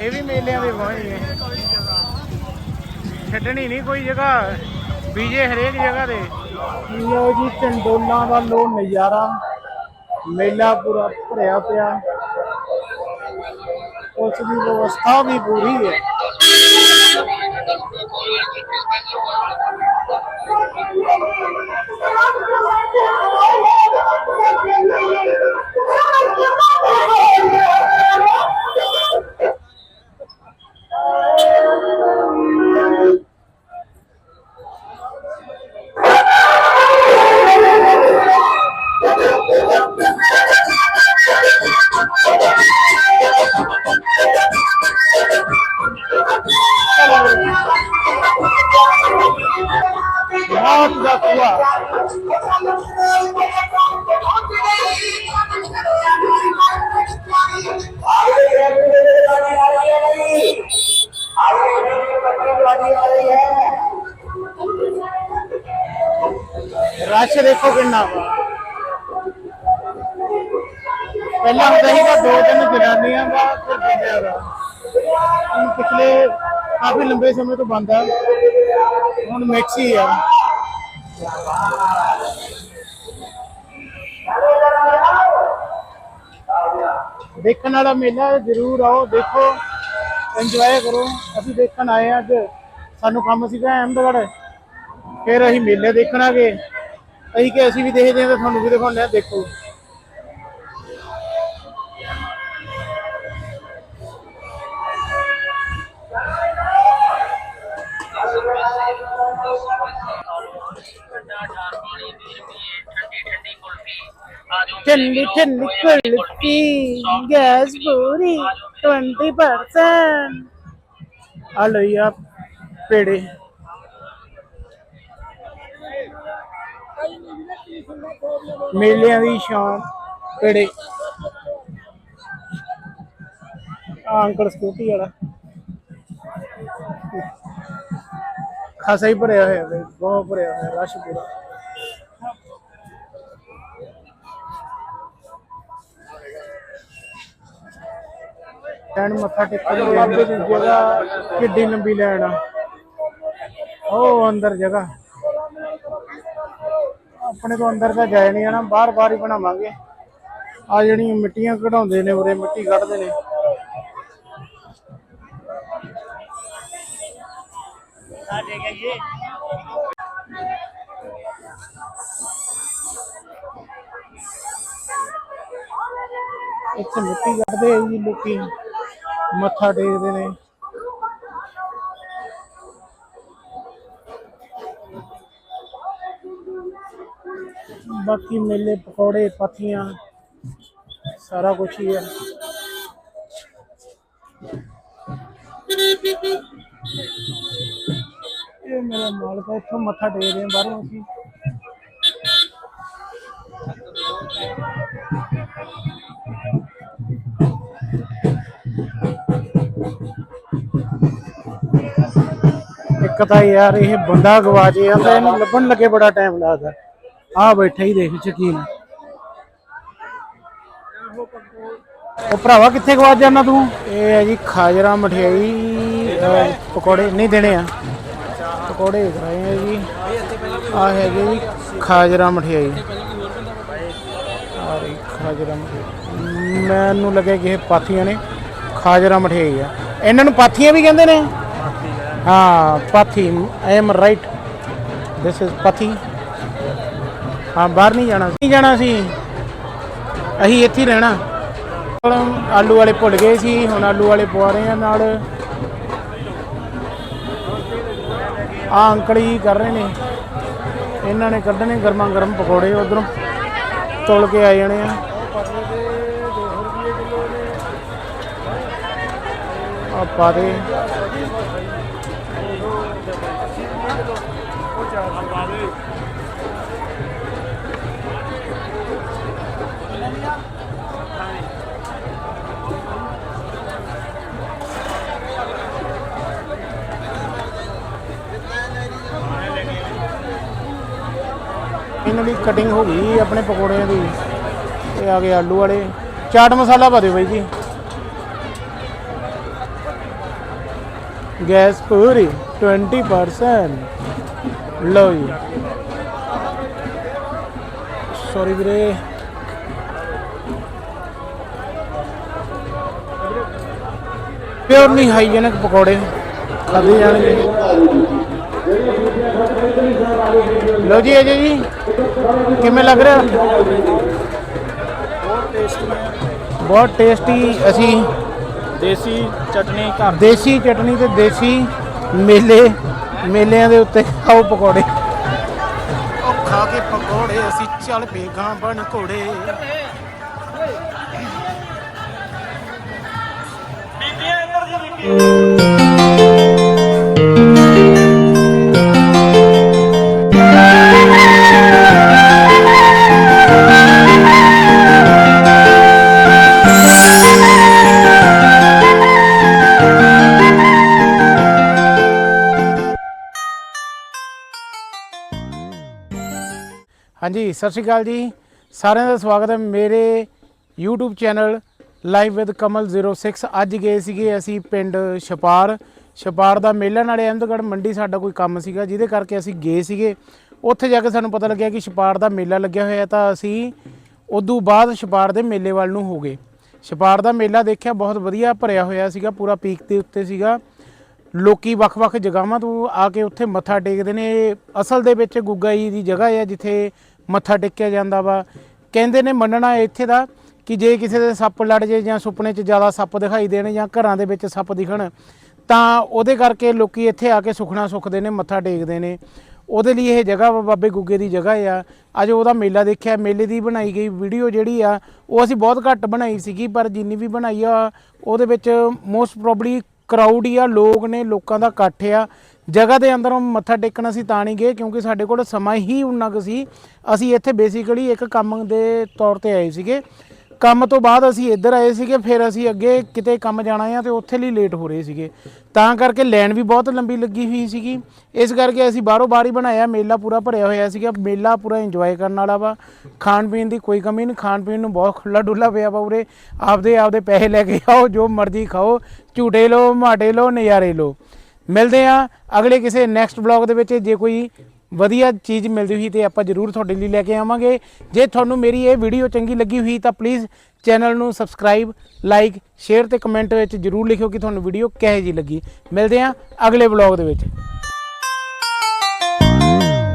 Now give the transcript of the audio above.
ਇਹ ਵੀ ਮੇਲਿਆਂ ਦੇ ਵਾਹੀ ਛੱਡਣੀ ਨਹੀਂ ਕੋਈ ਜਗ੍ਹਾ ਬੀਜੇ ਹਰੇਕ ਜਗ੍ਹਾ ਦੇ ਲੋ ਜੀ ਚੰਡੋਲਾਂ ਦਾ ਲੋ ਨਜ਼ਾਰਾ। ਮੇਲਾ ਪੂਰਾ ਭਰਿਆ ਪਿਆ। ਉਸ ਦੀ ਵਿਵਸਥਾ ਵੀ ਪੂਰੀ ਹੈ। ਰਸ਼ ਦੇਖੋ ਕਿੰਨਾ। ਪਹਿਲਾਂ ਹੁੰਦਾ ਸੀਗਾ ਦੋ ਤਿੰਨ ਜਨਾਨੀਆਂ ਦਾ ਫਿਰ ਬੰਦਿਆਂ ਦਾ। ਹੁਣ ਪਿਛਲੇ ਕਾਫੀ ਲੰਬੇ ਸਮੇਂ ਤੋਂ ਬੰਦ ਆ। ਹੁਣ ਮਿਕਸ ਹੀ ਆ। ਦੇਖਣ ਵਾਲਾ ਮੇਲਾ ਜ਼ਰੂਰ ਆਓ, ਦੇਖੋ। ਇੰਜੋਏ ਕਰੋ। ਅਸੀਂ ਦੇਖਣ ਆਏ ਆ ਅੱਜ। ਸਾਨੂੰ ਕੰਮ ਸੀਗਾ ਅਹਿਮਦਗੜ੍ਹ। ਫਿਰ ਅਸੀਂ ਮੇਲੇ ਦੇਖਣ ਆ ਅਸੀਂ ਕਿ ਅਸੀਂ ਵੀ ਦੇਖਦੇ ਹਾਂ ਤਾਂ ਤੁਹਾਨੂੰ ਵੀ ਦਿਖਾਉਂਦੇ ਆ ਦੇਖੋ ਠੰਡੀ ਠੰਡੀ ਕੁਲਫੀ ਗੈਸ ਪੂਰੀ 20% ਆ ਲਓ ਜੀ ਆ ਮੇਲਿਆਂ ਦੀ ਸ਼ਾਨ ਪੇੜੇ ਆ ਸਕੂਟੀ ਵਾਲਾ। ਖਾਸਾ ਹੀ ਭਰਿਆ ਹੋਇਆ ਬਈ ਬਹੁਤ ਭਰਿਆ ਹੋਇਆ, ਰਸ਼ ਪੂਰਾ। ਲੈਣ ਮੱਥਾ ਟੇਕਣ ਦੀ ਜਗ੍ਹਾ ਕਿੱਡੀ ਲੰਬੀ ਲੈਣ ਆ। ਉਹ ਅੰਦਰ ਜਗ੍ਹਾ। ਆਪਣੇ ਤੋਂ ਅੰਦਰ ਤਾਂ ਜਾਏ ਨਹੀਂ ਜਾਣਾ ਬਾਹਰ ਬਾਹਰ ਹੀ ਬਣਾਵਾਂਗੇ। ਆ ਜਿਹੜੀਆਂ ਮਿੱਟੀਆਂ ਕਢਾਉਂਦੇ ਨੇ ਉਰੇ, ਮਿੱਟੀ ਕੱਢਦੇ ਨੇ। ਇੱਥੇ ਮਿੱਟੀ ਕੱਢਦੇ ਆ ਜੀ ਲੋਕੀ, ਮੱਥਾ ਟੇਕਦੇ ਨੇ। ਬਾਕੀ ਮੇਲੇ ਪਕੌੜੇ ਪਾਥੀਆਂ ਸਾਰਾ ਕੁਝ ਹੀ ਹੈ ਇਹ ਮੇਰਾ ਮਾਲਕ ਹੈ ਇੱਥੋਂ ਮੱਥਾ ਟੇਕਦੇ ਆ ਬਾਹਰੋਂ ਅਸੀਂ ਇੱਕ ਤਾਂ ਯਾਰ ਇਹ ਬੰਦਾ ਗਵਾਚ ਜਾਂਦਾ ਇਹਨੂੰ ਲੱਭਣ ਲੱਗੇ ਬੜਾ ਟਾਈਮ ਲੱਗਦਾ ਆ ਬੈਠਾ ਹੀ ਦੇਖ ਸ਼ਕੀਨ ਉਹ ਭਰਾਵਾ ਕਿੱਥੇ ਗਵਾਚ ਜਾਣਾ ਤੂੰ? ਇਹ ਹੈ ਜੀ ਖਾਜਰਾ ਮਠਿਆਈ ਅਹ, ਪਕੌੜੇ ਨਹੀਂ ਦੇਣੇ ਆ। ਪਕੌੜੇ ਦੇਖ ਰਹੇ ਆ ਜੀ। ਆ ਹੈਗੇ ਜੀ ਖਾਜਰਾ ਮਠਿਆਈ। ਆ ਰਹੀ ਖਾਜਰਾ ਮਠਿਆਈ। ਮੈਨੂੰ ਲੱਗੇ ਕਿ ਇਹ ਪਾਥੀਆਂ ਨੇ। ਖਾਜਰਾ ਮਠਿਆਈ ਆ। ਇਹਨਾਂ ਨੂੰ ਪਾਥੀਆਂ ਵੀ ਕਹਿੰਦੇ ਨੇ? ਹਾਂ ਪਾਥੀ I am right this is pathi. ਹਾਂ, ਬਾਹਰ ਨਹੀਂ ਜਾਣਾ। ਨਹੀਂ ਜਾਣਾ ਸੀ। ਅਸੀਂ ਇੱਥੇ ਹੀ ਰਹਿਣਾ। ਆਲੂ ਵਾਲੇ ਭੁੱਲ ਗਏ ਸੀ, ਹੁਣ ਆਲੂ ਵਾਲੇ ਪਵਾ ਰਹੇ ਆ ਨਾਲ। ਆ ਅੰਕਲ ਜੀ ਕਰ ਰਹੇ ਨੇ। ਇਹਨਾਂ ਨੇ ਕੱਢਣੇ ਗਰਮਾ ਗਰਮ ਪਕੌੜੇ, ਉਧਰੋਂ ਤੋਲ ਕੇ ਆ ਜਾਣੇ ਆ। ਆ ਪਾ ਦੇ। ਇਹਨਾਂ ਦੀ ਕਟਿੰਗ ਹੋ ਗਈ ਆਪਣੇ ਪਕੌੜਿਆਂ ਦੀ। ਇਹ ਆ ਗਏ ਆਲੂ ਵਾਲੇ। ਚਾਟ ਮਸਾਲਾ ਪਾ ਦਿਓ ਬਾਈ ਜੀ। ਗੈਸ ਪੂਰੀ 20% ਲਓ ਜੀ। ਸੌਰੀ ਵੀਰੇ। ਪਿਓਰਲੀ ਹਾਈਜੀਨਿਕ ਪਕੌੜੇ। ਖਾਦੇ ਜਾਣਗੇ। ਲਓ ਜੀ ਅਜੇ ਜੀ। ਕਿਵੇਂ ਲੱਗ ਰਿਹਾ? ਬਹੁਤ ਟੇਸਟੀ ਅਸੀਂ ਦੇਸੀ ਚਟਨੀ ਘਰ ਦੇਸੀ ਚਟਨੀ ਤੇ ਦੇਸੀ ਮੇਲੇ ਮੇਲਿਆਂ ਦੇ ਉੱਤੇ ਖਾਓ ਪਕੌੜੇ। ਉਹ ਖਾ ਕੇ ਪਕੌੜੇ ਅਸੀਂ ਚੱਲ ਬੇਗਾਂ ਬਣ ਘੋੜੇ। ਹਾਂਜੀ, ਸਤਿ ਸ਼੍ਰੀ ਅਕਾਲ ਜੀ। ਸਾਰਿਆਂ ਦਾ ਸਵਾਗਤ ਹੈ ਮੇਰੇ YouTube channel live with Kamal 06 ਅੱਜ ਗਏ ਸੀਗੇ ਅਸੀਂ ਪਿੰਡ ਛਪਾਰ। ਛਪਾਰ ਦਾ ਮੇਲਾ ਨਾਲੇ ਅਹਿਮਦਗੜ੍ਹ ਮੰਡੀ ਸਾਡਾ ਕੋਈ ਕੰਮ ਸੀਗਾ, ਜਿਹਦੇ ਕਰਕੇ ਅਸੀਂ ਗਏ ਸੀਗੇ। ਉੱਥੇ ਜਾ ਕੇ ਸਾਨੂੰ ਪਤਾ ਲੱਗਿਆ ਕਿ ਛਪਾਰ ਦਾ ਮੇਲਾ ਲੱਗਿਆ ਹੋਇਆ ਤਾਂ ਅਸੀਂ ਉਦੋਂ ਬਾਅਦ ਛਪਾਰ ਦੇ ਮੇਲੇ ਵੱਲ ਨੂੰ ਹੋ ਗਏ। ਛਪਾਰ ਦਾ ਮੇਲਾ ਦੇਖਿਆ, ਬਹੁਤ ਵਧੀਆ ਭਰਿਆ ਹੋਇਆ ਸੀਗਾ, ਪੂਰਾ ਪੀਕ ਦੇ ਉੱਤੇ ਸੀਗਾ। ਲੋਕੀ ਵੱਖ-ਵੱਖ ਜਗ੍ਹਾਵਾਂ ਤੋਂ ਆ ਕੇ ਉੱਥੇ ਮੱਥਾ ਟੇਕਦੇ ਨੇ। ਅਸਲ ਦੇ ਵਿੱਚ ਗੁੱਗਾ ਜੀ ਦੀ ਜਗ੍ਹਾ ਹੈ, ਜਿੱਥੇ ਮੱਥਾ ਟੇਕਿਆ ਜਾਂਦਾ ਵਾ। ਕਹਿੰਦੇ ਨੇ ਮੰਨਣਾ ਇੱਥੇ ਦਾ ਕਿ ਜੇ ਕਿਸੇ ਦੇ ਸੱਪ ਲੜ ਜੇ ਜਾਂ ਸੁਪਨੇ 'ਚ ਜ਼ਿਆਦਾ ਸੱਪ ਦਿਖਾਈ ਦੇਣ ਜਾਂ ਘਰਾਂ ਦੇ ਵਿੱਚ ਸੱਪ ਦਿਖਣ, ਤਾਂ ਉਹਦੇ ਕਰਕੇ ਲੋਕੀ ਇੱਥੇ ਆ ਕੇ ਸੁਖਣਾ ਸੁਖਦੇ ਨੇ, ਮੱਥਾ ਟੇਕਦੇ ਨੇ। ਉਹਦੇ ਲਈ ਇਹ ਜਗ੍ਹਾ ਵਾ ਬਾਬੇ ਗੁੱਗੇ ਦੀ ਜਗ੍ਹਾ ਆ। ਅੱਜ ਉਹਦਾ ਮੇਲਾ ਦੇਖਿਆ, ਮੇਲੇ ਦੀ ਬਣਾਈ ਗਈ ਵੀਡੀਓ ਜਿਹੜੀ ਆ, ਉਹ ਅਸੀਂ ਬਹੁਤ ਘੱਟ ਬਣਾਈ ਸੀਗੀ, ਪਰ ਜਿੰਨੀ ਵੀ ਬਣਾਈ ਆ, ਉਹਦੇ ਵਿੱਚ ਮੋਸਟ ਪ੍ਰੋਬਬਲੀ ਕਰਾਊਡ ਹੀ ਆ, ਲੋਕ ਨੇ, ਲੋਕਾਂ ਦਾ ਇਕੱਠ ਆ। ਜਗ੍ਹਾ ਦੇ ਅੰਦਰੋਂ ਮੱਥਾ ਟੇਕਣ ਅਸੀਂ ਤਾਂ ਨਹੀਂ ਗਏ, ਕਿਉਂਕਿ ਸਾਡੇ ਕੋਲ ਸਮਾਂ ਹੀ ਉਨਾ ਕੁ ਸੀ। ਅਸੀਂ ਇੱਥੇ ਬੇਸਿਕਲੀ ਇੱਕ ਕੰਮ ਦੇ ਤੌਰ ਤੇ ਆਏ ਸੀਗੇ। ਕੰਮ ਤੋਂ ਬਾਅਦ ਅਸੀਂ ਇੱਧਰ ਆਏ ਸੀਗੇ, ਫਿਰ ਅਸੀਂ ਅੱਗੇ ਕਿਤੇ ਕੰਮ ਜਾਣਾ ਆ ਤੇ ਉੱਥੇ ਲਈ ਲੇਟ ਹੋ ਰਹੇ ਸੀਗੇ। ਤਾਂ ਕਰਕੇ ਲਾਈਨ ਵੀ ਬਹੁਤ ਲੰਬੀ ਲੱਗੀ ਹੋਈ ਸੀਗੀ। ਇਸ ਕਰਕੇ ਅਸੀਂ ਬਾਹਰੋਂ ਬਾਹਰ ਹੀ ਬਣਾਇਆ, ਮੇਲਾ ਪੂਰਾ ਭਰਿਆ ਹੋਇਆ ਸੀਗਾ। ਮੇਲਾ ਪੂਰਾ ਇੰਜੋਏ ਕਰਨ ਵਾਲਾ ਵਾ। ਖਾਣ ਪੀਣ ਦੀ ਕੋਈ ਕਮੀ ਨਹੀਂ, ਖਾਣ ਪੀਣ ਨੂੰ ਬਹੁਤ ਖੁੱਲਾ ਡੁੱਲਾ ਪਿਆ ਵਾ ਉਰੇ। ਆਪਦੇ ਆਪਦੇ ਪੈਸੇ ਲੈ ਕੇ ਆਓ, ਜੋ ਮਰਜ਼ੀ ਖਾਓ। ਝੂਟੇ ਲਓ, ਮਾਟੇ ਲਓ, ਨਜ਼ਾਰੇ ਲਓ। ਮਿਲਦੇ ਆ ਅਗਲੇ ਕਿਸੇ ਨੈਕਸਟ ਬਲੌਗ ਦੇ ਵਿੱਚ। ਜੇ ਕੋਈ ਵਧੀਆ ਚੀਜ਼ ਮਿਲਦੀ ਹੋਈ ਤੇ ਆਪਾਂ ਜਰੂਰ ਤੁਹਾਡੇ ਲਈ ਲੈ ਕੇ ਆਵਾਂਗੇ। ਜੇ ਤੁਹਾਨੂੰ ਮੇਰੀ ਇਹ ਵੀਡੀਓ ਚੰਗੀ ਲੱਗੀ ਹੋਈ ਤਾਂ ਪਲੀਜ਼ ਚੈਨਲ ਨੂੰ ਸਬਸਕ੍ਰਾਈਬ ਲਾਈਕ ਸ਼ੇਅਰ ਤੇ ਕਮੈਂਟ ਵਿੱਚ ਜਰੂਰ ਲਿਖਿਓ ਕਿ ਤੁਹਾਨੂੰ ਵੀਡੀਓ ਕਿਹੋ ਜਿਹੀ ਲੱਗੀ। ਮਿਲਦੇ ਆ ਅਗਲੇ ਬਲੌਗ ਦੇ ਵਿੱਚ।